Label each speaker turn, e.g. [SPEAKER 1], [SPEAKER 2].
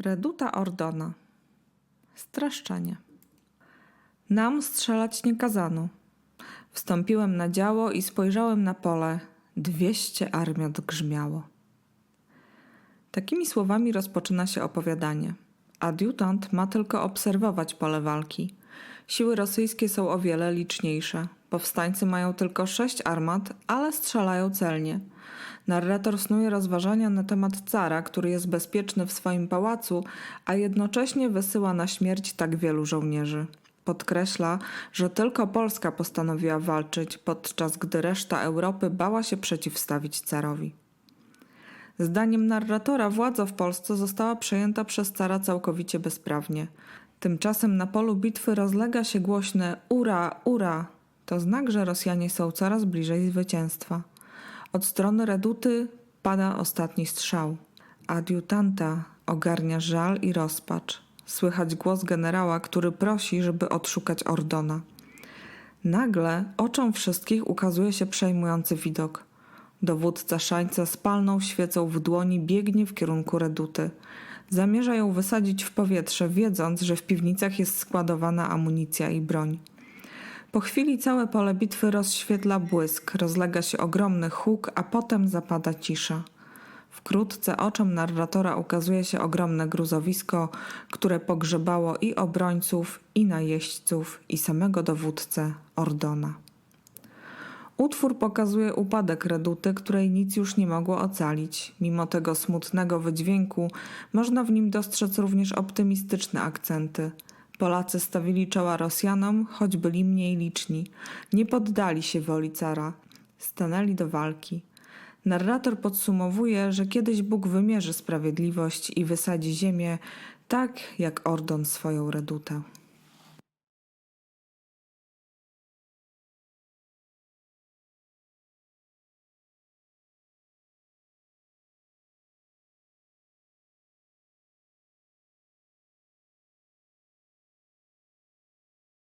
[SPEAKER 1] Reduta Ordona. Streszczenie. Nam strzelać nie kazano. Wstąpiłem na działo i spojrzałem na pole. Dwieście armiot grzmiało. Takimi słowami rozpoczyna się opowiadanie. Adiutant ma tylko obserwować pole walki. Siły rosyjskie są o wiele liczniejsze. Powstańcy mają tylko sześć armat, ale strzelają celnie. Narrator snuje rozważania na temat cara, który jest bezpieczny w swoim pałacu, a jednocześnie wysyła na śmierć tak wielu żołnierzy. Podkreśla, że tylko Polska postanowiła walczyć, podczas gdy reszta Europy bała się przeciwstawić carowi. Zdaniem narratora władza w Polsce została przejęta przez cara całkowicie bezprawnie. Tymczasem na polu bitwy rozlega się głośne ura, ura. To znak, że Rosjanie są coraz bliżej zwycięstwa. Od strony reduty pada ostatni strzał. Adiutanta ogarnia żal i rozpacz. Słychać głos generała, który prosi, żeby odszukać Ordona. Nagle oczom wszystkich ukazuje się przejmujący widok. Dowódca szańca z palną świecą w dłoni biegnie w kierunku reduty. Zamierza ją wysadzić w powietrze, wiedząc, że w piwnicach jest składowana amunicja i broń. Po chwili całe pole bitwy rozświetla błysk, rozlega się ogromny huk, a potem zapada cisza. Wkrótce oczom narratora ukazuje się ogromne gruzowisko, które pogrzebało i obrońców, i najeźdźców, i samego dowódcę Ordona. Utwór pokazuje upadek reduty, której nic już nie mogło ocalić. Mimo tego smutnego wydźwięku można w nim dostrzec również optymistyczne akcenty. Polacy stawili czoła Rosjanom, choć byli mniej liczni. Nie poddali się woli cara. Stanęli do walki. Narrator podsumowuje, że kiedyś Bóg wymierzy sprawiedliwość i wysadzi ziemię tak jak Ordon swoją redutę.